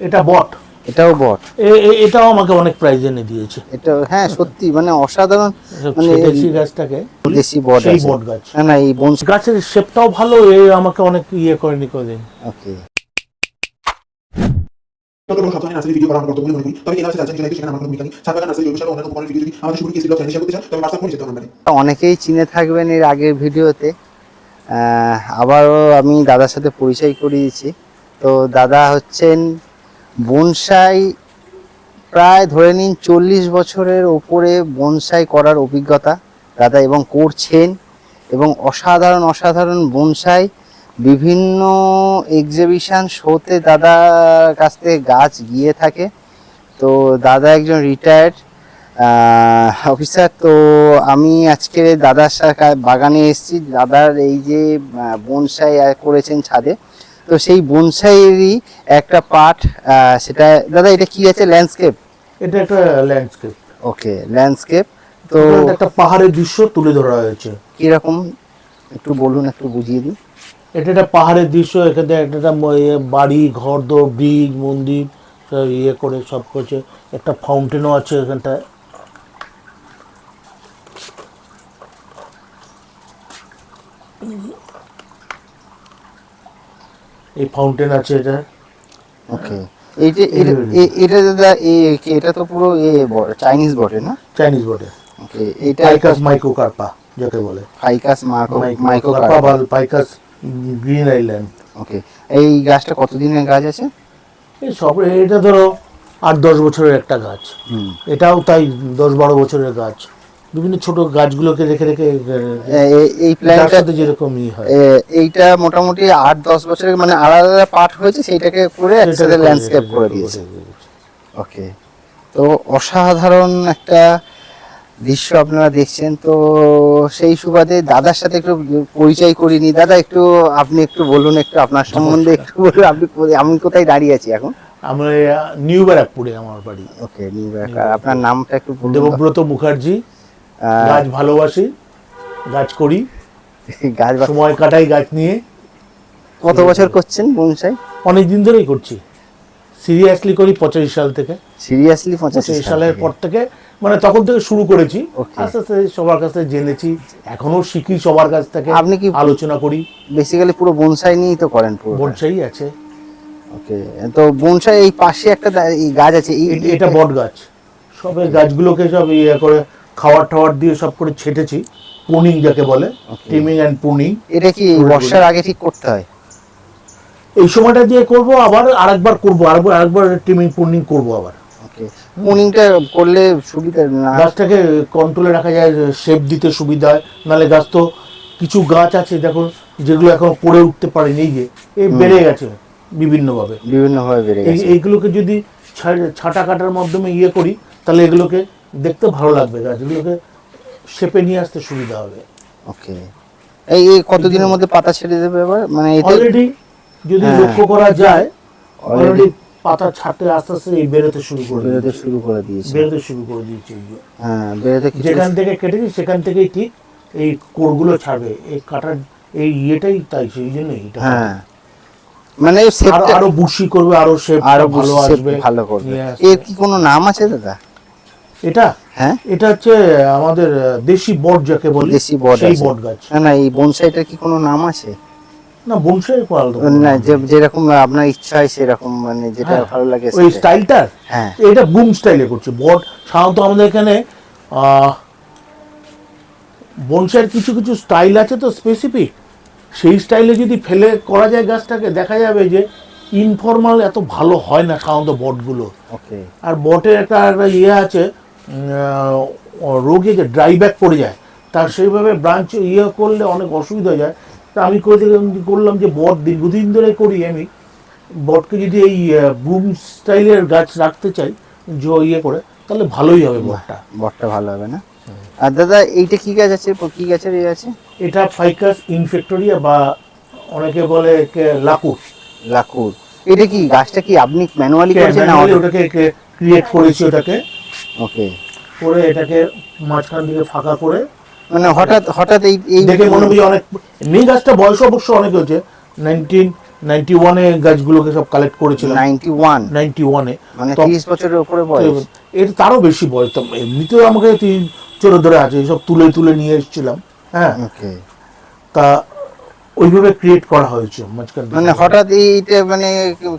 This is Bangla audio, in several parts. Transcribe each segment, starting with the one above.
এটা বট। এটাও বট। এটাও আমাকে অনেক প্রাইজ এনে দিয়েছে। এটা হ্যাঁ সত্যি মানে অসাধারণ মানে দেশি গাছটাকে দেশি বট এই বট গাছ। না না এই বন গাছের শেপটাও ভালো এ আমাকে অনেক ইয়ে করেনি কোনদিন। ওকে। তত কোনো সপ্তাহে নার্সারি ভিডিও করা আমার কর্তব্য মনে করি তবে এই নার্সারি যাচ্ছেন সেখানে আমার কোনো ভূমিকা নেই সাতবাগান নার্সারি জৈব সার অন্যান্য উপকরণের ভিডিও যদি আমাদের শুরু কিছু ব্লগ চ্যানেল শেয়ার করতে চান তবে হোয়াটসঅ্যাপ করে যেতে হবে অনেকেই চিনে থাকবেন এর আগের ভিডিওতে। আহ, আবারও আমি দাদার সাথে পরিচয় করিয়েছি। তো দাদা হচ্ছেন বনসাই প্রায় ধরে নিন চল্লিশ বছরের ওপরে বনসাই করার অভিজ্ঞতা দাদা এবং করছেন এবং অসাধারণ অসাধারণ বনসাই বিভিন্ন এক্সিবিশন শোতে দাদার কাছ থেকে গাছ গিয়ে থাকে। তো দাদা একজন রিটায়ার্ড অফিসার তো আমি আজকে দাদার বাগানে এসেছি। দাদার এই যে বনসাই করেছেন ছাদে। তো সেই বনসাইয়েরই একটা পার্ট সেটা দাদা এটা কি আছে? ল্যান্ডস্কেপ এটা একটা ল্যান্ডস্কেপ ওকে ল্যান্ডস্কেপ তো একটা পাহাড়ের দৃশ্য তুলে ধরা হয়েছে। কীরকম একটু বলুন একটু বুঝিয়ে দিন। এটা একটা পাহাড়ের দৃশ্য এখানে একটা ইয়ে বাড়ি ঘর দোর ব্রিজ মন্দির সব ইয়ে করে সব করছে। একটা ফাউন্টেনও আছে এখানটায়। এই ফাউন্টেন আছে এটা। ওকে এই যে এটা দাদা এটা তো পুরো এ চাইনিজ বটে না? চাইনিজ বটে। ওকে এটা পাইকাস মাইক্রোকার্পা যাকে বলে। ফাইকাস মাইক্রো মাইক্রোকার্পা বা পাইকাস গ্রিন আইল্যান্ড ওকে এই গাছটা কতদিনের গাছ আছে? এই সব এটা ধরো আট দশ বছরের একটা গাছ। হুম। এটাও তাই দশ বারো বছরের গাছ। বিভিন্ন ছোট গাছগুলোকে রেখে রেখে এই প্ল্যানটা সাথে যেরকম ই হয় এইটা মোটামুটি আট দশ বছরের মানে আলাদা আলাদা পার্ট হয়েছে সেইটাকে করে একসাথে ল্যান্ডস্কেপ করে দিয়েছে। ওকে তো অসাধারণ একটা দৃশ্য আপনারা দেখছেন তো সেই সুবাদে দাদার সাথে একটু পরিচয় করিনি দাদা একটু আপনি একটু বলুন একটু আপনার সম্বন্ধে একটু বলুন আপনি আমি কোথায় দাঁড়িয়ে আছি এখন আমরা নিউ ব্যারাকপুরে আমার বাড়ি ওকে আপনার নামটা একটু তো। দেবব্রত মুখার্জি গাছ ভালোবাসি গাছ করি। গাছ সময় কাটাই গাছ নিয়ে। কত বছর করছেন বনসাই? অনেক দিন ধরেই করছি। সিরিয়াসলি করি পঁচাশি সাল থেকে। সিরিয়াসলি পঁচাশি সালের পর থেকে মানে তখন থেকে শুরু করেছি. আস্তে আস্তে সবার কাছ থেকে জেনেছি। এখনও শিখি সবার কাছ থেকে। আপনি কি- আলোচনা করি। বেসিক্যালি পুরো বনসাই নিয়েই তো করেন পুরো। বনসাই আছে। ওকে তো বনসাই এই পাশে একটা এই গাছ আছে এটা বট গাছ সব গাছগুলোকে সব ইয়ে করে খাওয়ার টাওয়ার দিয়ে সব করে ছেটেছি পুনিং যাকে বলে ট্রিমিং অ্যান্ড পুনিং এটা কি বর্ষার আগে ঠিক করতে হয়? এই সময়টা দিয়ে করব আবার আরেকবার করব আরেকবার আরেকবার ট্রিমিং পুনিং করব আবার। মুনিংটা করলে সুবিধা গাছটাকে কন্ট্রোলে রাখা যায় শেপ দিতে সুবিধা হয় নাহলে গাছ তো কিছু গাছ আছে দেখো যেগুলো এখন পড়ে উঠতে পারেনি এই যে বেড়ে গেছে বিভিন্নভাবে। বিভিন্নভাবে বেড়ে গেছে। এইগুলোকে যদি ছাঁটা কাটার মাধ্যমে ইয়ে করি তাহলে এগুলোকে দেখতে ভালো লাগবে গাছগুলোকে শেপে নিয়ে আসতে সুবিধা হবে। ওকে। এই কতদিনের মধ্যে পাতা ছেড়ে দেবে এবার? মানে অলরেডি যদি হ্যাঁ। লক্ষ্য করা যায় অলরেডি পাতা ছাড়তে আস্তে আস্তে এই বেরোতে শুরু করে বেরোতে শুরু করে দিয়েছে। বেরোতে শুরু করে দিয়েছে হ্যাঁ বেরোতে যেখান থেকে কেটেছি সেখান থেকেই ঠিক এই কোরগুলো ছাড়বে। এই কাটার এই ইয়েটাই তাই সেই জন্যই এটা হ্যাঁ। মানে আরও বুশি করবে আরও শেপ আরও ভালো আসবে। ভালো করবে। এর কি কোনো নাম আছে দাদা? এটা? হ্যাঁ। এটা হচ্ছে আমাদের দেশি বট যাকে বলি দেশি বট সেই বট গাছ। না না এই বনসাইটার কি কোনো নাম আছে? না বংশের আলাদা না যে- যেরকম আপনার ইচ্ছা হয় সেরকম মানে যেটা হ্যাঁ, ভালো লাগে ওই। স্টাইলটার? হ্যাঁ। এটা বুম স্টাইলে করছে। বট সাধারণত আমাদের এখানে বনসাইয়ের কিছু কিছু স্টাইল আছে তো স্পেসিফিক সেই স্টাইলে যদি ফেলে করা যায় গাছটাকে দেখা যাবে যে ইনফর্মাল এত ভালো হয় না সাধারণত বটগুলো। আর বটের একটা একটা ইয়ে আছে রোগে যে ড্রাই ব্যাক পড়ে যায় তার সেইভাবে ব্রাঞ্চ ইয়ে করলে অনেক অসুবিধা হয়ে যায়। তা আমি করে করলাম যে বট দীর্ঘদিন ধরে করি আমি। বটকে যদি এই বুম স্টাইলের গাছ রাখতে চাই যে ইয়ে করে তাহলে ভালোই হবে বটটা। বটটা ভালো হবে না? আর দাদা এইটা কি গাছ আছে? কি গাছের এই আছে? এটা ফাইকাস ইনফেক্টোরিয়া বা অনেকে বলে লাকুর লাকুর এটা কি গাছটা কি আপনি ম্যানুয়ালি করেছেন না ওটাকে ক্রিয়েট করেছি ওটাকে। ওকে। করে এটাকে মাঝখান দিকে ফাঁকা করে মানে হঠাৎ হঠাৎ এই এই দেখে মনে হচ্ছে অনেক এমনি গাছটা বয়স অবশ্য অনেক হয়েছে। নাইনটিন নাইনটি ওয়ানে গাছগুলোকে সব কালেক্ট করেছিলাম। নাইনটি ওয়ান নাইনটি ওয়ানে মানে তিরিশ বছরের উপরে বয়স। এটা তারও বেশি বয়স। তো এমনিতেও আমাকে তিন চোর ধরে আছে সব তুলে তুলে নিয়ে এসেছিলাম। হ্যাঁ। ওকে। তা ওইভাবে ক্রিয়েট করা হয়েছে মাঝখান মানে হঠাৎ এইটা মানে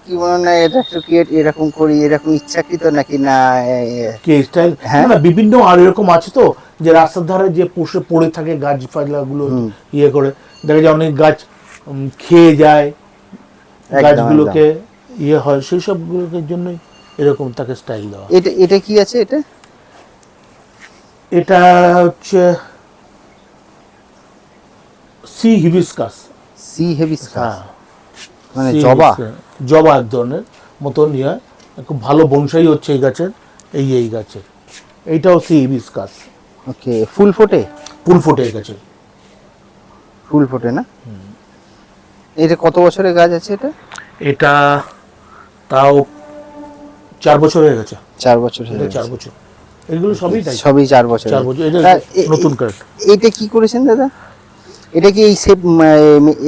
কি মনে হয় এটা একটু ক্রিয়েট এরকম করি এরকম ইচ্ছাকৃত নাকি? না কে স্টাইল হ্যাঁ। না বিভিন্ন আর এরকম আছে তো যে রাস্তার ধারে যে পোষে পড়ে থাকে গাছ হুম। ইয়ে করে দেখা যায় অনেক গাছ খেয়ে যায় গাছগুলোকে ইয়ে হয় সেই সবগুলোকে জন্যই এরকম তাকে স্টাইল দেওয়া এটা এটা কি আছে এটা? এটা হচ্ছে সি হিবিসকাস সি হেভিস্কাস হ্যাঁ। মানে জবা। জবা এক ধরনের মতন ইয়ে। খুব ভালো বনসাই হচ্ছে এই গাছের এই এই গাছের। এইটাও সি হিবিসকাস ওকে ফুল ফোটে? ফুল ফোটে এই গাছের। ফুল ফোটে না? এটা কত বছরের গাছ আছে এটা? এটা তাও চার বছর হয়ে গেছে। চার বছর হয়ে গেছে। চার বছর। এগুলো সবই সবই চার বছর চার বছর। এটা নতুন কাঠ এটা কি করেছেন দাদা? এটা কি এই সেপ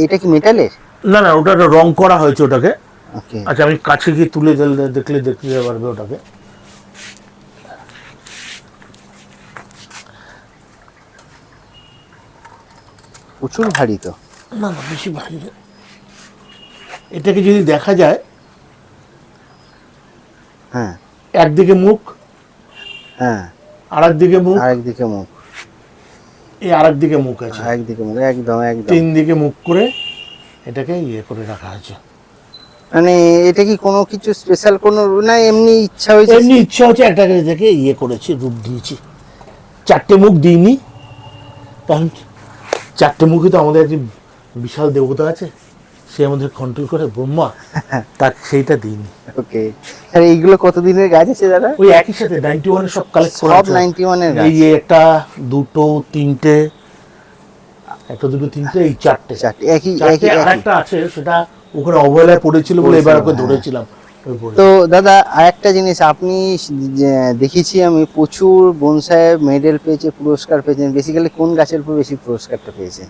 এটা কি মেটালের? না না ওটা রং করা হয়েছে ওটাকে। ওকে আচ্ছা আমি কাছে গিয়ে তুলে দেখলে দেখতে পারবে ওটাকে। প্রচুর ভারী তো। না না বেশি ভারী। এটাকে যদি দেখা যায় হ্যাঁ। একদিকে মুখ হ্যাঁ। আর একদিকে মুখ। আরেকদিকে মুখ। এই আরেক দিকে মুখ আছে। একদিকে মুখ একদম একদম। তিন দিকে মুখ করে এটাকে ইয়ে করে রাখা আছে মানে এটা কি কোনো কিছু স্পেশাল কোনো না এমনি ইচ্ছা হয়েছে? এমনি ইচ্ছা হচ্ছে একটা দেখে ইয়ে করেছি রূপ দিয়েছি। চারটে মুখ দিইনি। কারণ চারটে মুখে তো আমাদের একটি বিশাল দেবতা আছে। সে আমাদের কন্ট্রোল করে ব্রহ্মা। তার সেইটা দিইনি। ওকে। আর এইগুলো কতদিনের গাছ আছে দাদা? ওই একই সাথে নাইনটি ওয়ানে সব কালেক্ট করা সব নাইনটি ওয়ানের গাছ। এই একটা দুটো তিনটে একটা দুটো তিনটে এই চারটে। চারটে একই একই আর একই। একটা আছে সেটা ওখানে অবহেলায় পড়েছিল বলে এবার ওকে হ্যাঁ। ধরেছিলাম তো দাদা আরেকটা জিনিস আপনি দেখেছি আমি প্রচুর বনসাই মেডেল পেয়েছে পুরস্কার পেয়েছেন বেসিক্যালি কোন গাছের উপর বেশি পুরস্কারটা পেয়েছে?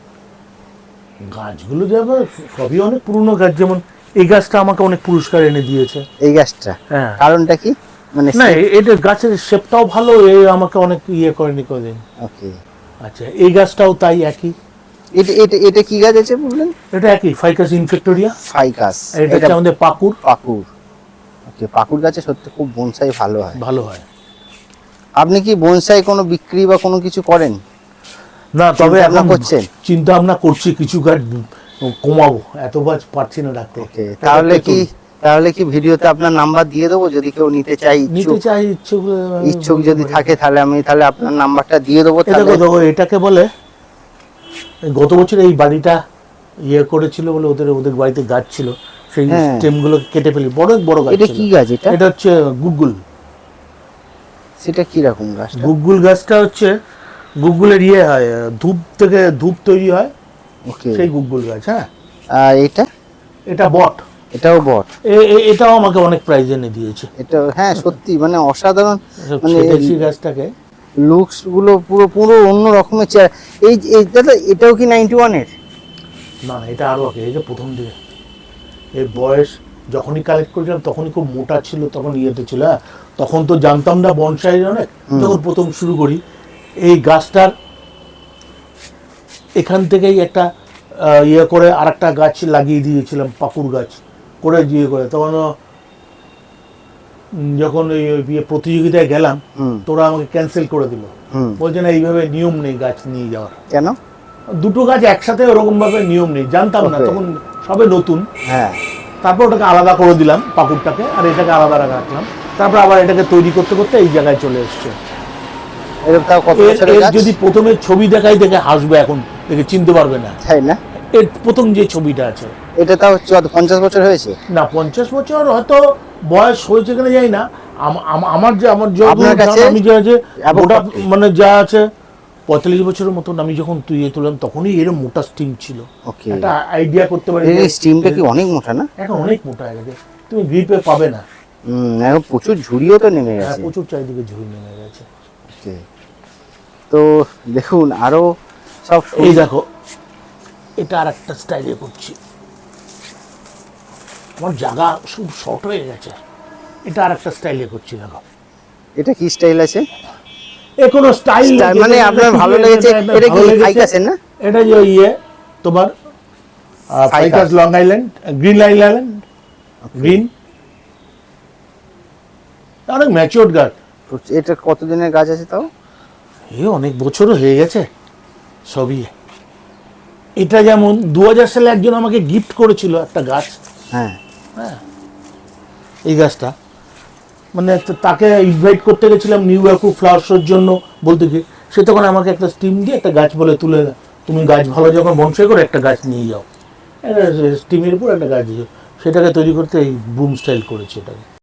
গাছগুলো যেমন সবই অনেক পুরনো গাছ যেমন এই গাছটা আমাকে অনেক পুরস্কার এনে দিয়েছে। এই গাছটা? হ্যাঁ। কারণটা কি? মানে না এটা গাছের শেপটাও ভালো এ আমাকে অনেক ইয়ে করেনি কোনদিন ওকে। আচ্ছা এই গাছটাও তাই একই। এটা এটা এটা কি গাছ আছে বললেন? এটা একই ফাইকাস ইনফেক্টোরিয়া ফাইকাস এটা আমাদের পাকুর পাকুর ওকে পাকুর গাছে সত্যি খুব বনসাই ভালো হয়। ভালো হয়। আপনি কি বনসাই কোনো বিক্রি বা কোনো কিছু করেন? না তবে এখন করছেন? চিন্তা ভাবনা করছি কিছু গাছ কমাবো। এত গাছ পারছি না রাখতে। তাহলে কি তাহলে কি ভিডিওতে আপনার নাম্বার দিয়ে দেবো? যদি কেউ নিতে চাই নিতে চাই ইচ্ছুক ইচ্ছুক যদি থাকে তাহলে আমি তাহলে আপনার নাম্বারটা দিয়ে দেবো তাহলে। এটাকে বলে গত বছর এই বাড়িটা ইয়ে করেছিল বলে ওদের ওদের বাড়িতে গাছ ছিল। সেই হ্যাঁ। স্টেমগুলো কেটে ফেলি। বড় বড় গাছ এটা কি গাছ এটা? এটা হচ্ছে গুগল সেটা কি রকম গাছটা? গুগল গাছটা হচ্ছে গুগলের ইয়ে হয় ধূপ থেকে ধূপ তৈরি হয় ওকে সেই গুগল গাছ হ্যাঁ? আর এটা? এটা বট। এটাও বট। এটাও আমাকে অনেক প্রাইজ এনে দিয়েছে। এটা হ্যাঁ সত্যি মানে অসাধারণ মানে ছেটেছি গাছটাকে। লুকসগুলো পুরো পুরো অন্য রকমের চেহারা এই এই দাদা এটাও কি নাইনটি ওয়ানের না না এটা আরও আগে এই যে প্রথম দিকে। এর বয়স যখনই কালেক্ট করেছিলাম তখনই খুব মোটা ছিল তখন ইয়েতে ছিল হ্যাঁ? তখন তো জানতাম না বনসাই অনেক। তখন প্রথম শুরু করি এই গাছটার এখান থেকেই একটা ইয়ে করে আর একটা গাছ লাগিয়ে দিয়েছিলাম পাকুর গাছ করে ইয়ে করে। তখন যখন ইয়ে প্রতিযোগিতায় গেলাম তোরা আমাকে ক্যান্সেল করে দিল। বলছে না এইভাবে নিয়ম নেই গাছ নিয়ে যাওয়ার। কেন? দুটো গাছ একসাথে ওরকম ভাবে নিয়ম নেই জানতাম না। তখন সবে নতুন। হ্যাঁ। তারপর ওটাকে আলাদা করে দিলাম পাকুরটাকে আর এটাকে আলাদা রাখলাম। তারপর আবার এটাকে তৈরি করতে করতে এই জায়গায় চলে এসছে। তাও কত বছরের গাছ? যদি প্রথমে ছবি দেখাই দেখে হাসবে এখন দেখে চিনতে পারবে না। তাই না? এর প্রথম যে ছবিটা আছে। এটা তাও পঞ্চাশ বছর হয়েছে? না পঞ্চাশ বছর হয়তো বয়স হয়েছে কিনা জানি না। আম- আম- আমার যে আমার যতদূর আপনার কাছে আমি যে আছে কত? মানে যা আছে পঁয়তাল্লিশ বছরের মতন আমি যখন তুই তুললাম তখনই এরকম মোটা স্টিম ছিল। একটা আইডিয়া করতে পারি। স্টিমটা কি অনেক মোটা না? এখন অনেক মোটা হয়ে গেছে। তুমি গ্রিপে পাবে না। এখন প্রচুর ঝুড়িও তো নেমে হ্যাঁ, গেছে। প্রচুর চারিদিকে ঝুড়ি নেমে গেছে. তো দেখুন আরও সব এই দেখো এটা আর একটা স্টাইলে করছি। আমার জায়গা খুব শর্ট হয়ে গেছে। এটা আর একটা স্টাইলে করছি দেখো। এটা কি স্টাইল আছে? এ কোনো স্টাইল মানে আপনার ভালো লেগেছে? এটা কি ফাইকাসের না? এটা যে ইয়ে তোমার ficus long island green island green অনেক ম্যাচিওর গাছ। এটা কতদিনের গাছ আছে তাও? এ অনেক বছরও হয়ে গেছে। সবই। এটা যেমন দু হাজার সালে একজন আমাকে গিফট করেছিল একটা গাছ। হ্যাঁ। হ্যাঁ। এই গাছটা। মানে তাকে ইনভাইট করতে গেছিলাম নিউ ইয়র্ক ফ্লাওয়ার শোর জন্য বলতে কি সে তখন আমাকে একটা স্টিম দিয়ে একটা গাছ বলে তুলে দেয়। তুমি গাছ ভালো যখন বংশে করে একটা গাছ নিয়ে যাও। স্টিমের উপর একটা গাছ দিও সেটাকে তৈরি করতে এই বুম স্টাইল করেছে এটাকে।